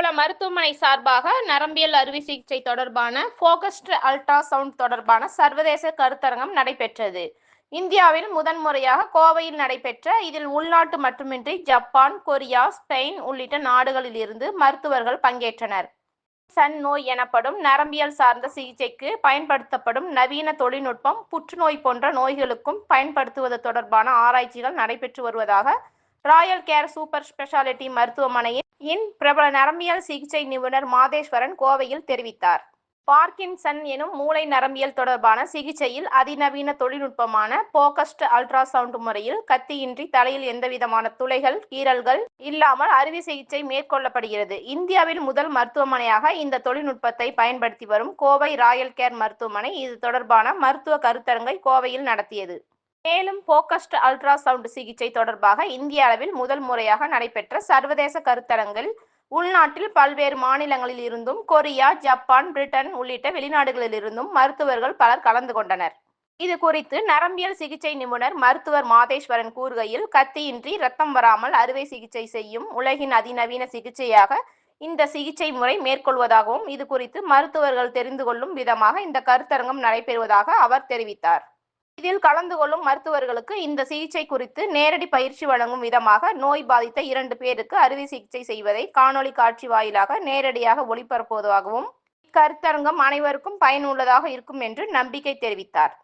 மருத்துவமனை சார்பாக நரம்பியல் அறுவை சிகிச்சை தொடர்பான ஃபோகஸ்டு அல்ட்ராசவுண்ட் தொடர்பான சர்வதேச கருத்தரங்கம் நடைபெற்றது. இந்தியாவில் முதன்முறையாக கோவையில் நடைபெற்ற இதில் உள்நாட்டு மட்டுமின்றி ஜப்பான் கொரியா ஸ்பெயின் உள்ளிட்ட நாடுகளில் இருந்து மருத்துவர்கள் பங்கேற்றனர். சன் நோய் எனப்படும் நரம்பியல் சார்ந்த சிகிச்சைக்கு பயன்படுத்தப்படும் நவீன தொழில்நுட்பம் புற்றுநோய் போன்ற நோய்களுக்கும் பயன்படுத்துவது தொடர்பான ஆராய்ச்சிகள் நடைபெற்று வருவதாக ராயல் கேர் சூப்பர் ஸ்பெஷாலிட்டி மருத்துவமனையின் இன் பிரபல நரம்பியல் சிகிச்சை நிபுணர் மாதேஸ்வரன் கோவையில் தெரிவித்தார். பார்க்கின்சன் எனும் மூளை நரம்பியல் தொடர்பான சிகிச்சையில் அதிநவீன தொழில்நுட்பமான போகஸ்ட் அல்ட்ராசவுண்ட் முறையில் கத்தியின்றி தலையில் எந்தவிதமான துளைகள் கீறல்கள் இல்லாமல் அறுவை சிகிச்சை மேற்கொள்ளப்படுகிறது. இந்தியாவில் முதல் மருத்துவமனையாக இந்த தொழில்நுட்பத்தை பயன்படுத்தி வரும் கோவை ராயல் கேர் மருத்துவமனை இது தொடர்பான மருத்துவ கருத்தரங்கை கோவையில் நடத்தியது. மேலும் போக்கஸ்ட் அல்ட்ராசவுண்ட் சிகிச்சை தொடர்பாக இந்திய அளவில் முதல் முறையாக நடைபெற்ற சர்வதேச கருத்தரங்கில் உள்நாட்டில் பல்வேறு மாநிலங்களில் இருந்தும் கொரியா ஜப்பான் பிரிட்டன் உள்ளிட்ட வெளிநாடுகளில் இருந்தும் மருத்துவர்கள் பலர் கலந்து கொண்டனர். இது குறித்து நரம்பியல் சிகிச்சை நிபுணர் மருத்துவர் மாதேஸ்வரன் கூறுகையில் கத்தியின்றி ரத்தம் வராமல் அறுவை சிகிச்சை செய்யும் உலகின் அதிநவீன சிகிச்சையாக இந்த சிகிச்சை முறை மேற்கொள்வதாகவும் இது குறித்து மருத்துவர்கள் தெரிந்து கொள்ளும் விதமாக இந்த கருத்தரங்கம் நடைபெறுவதாக அவர் தெரிவித்தார். இதில் கலந்து கொள்ளும் மருத்துவர்களுக்கு இந்த சிகிச்சை குறித்து நேரடி பயிற்சி வழங்கும் விதமாக நோய் பாதித்த இரண்டு பேருக்கு அறுவை சிகிச்சை செய்வதை காணொலி காட்சி வாயிலாக நேரடியாக ஒளிபரப்புவதாகவும் இக்கருத்தரங்கம் அனைவருக்கும் பயனுள்ளதாக இருக்கும் என்று நம்பிக்கை தெரிவித்தார்.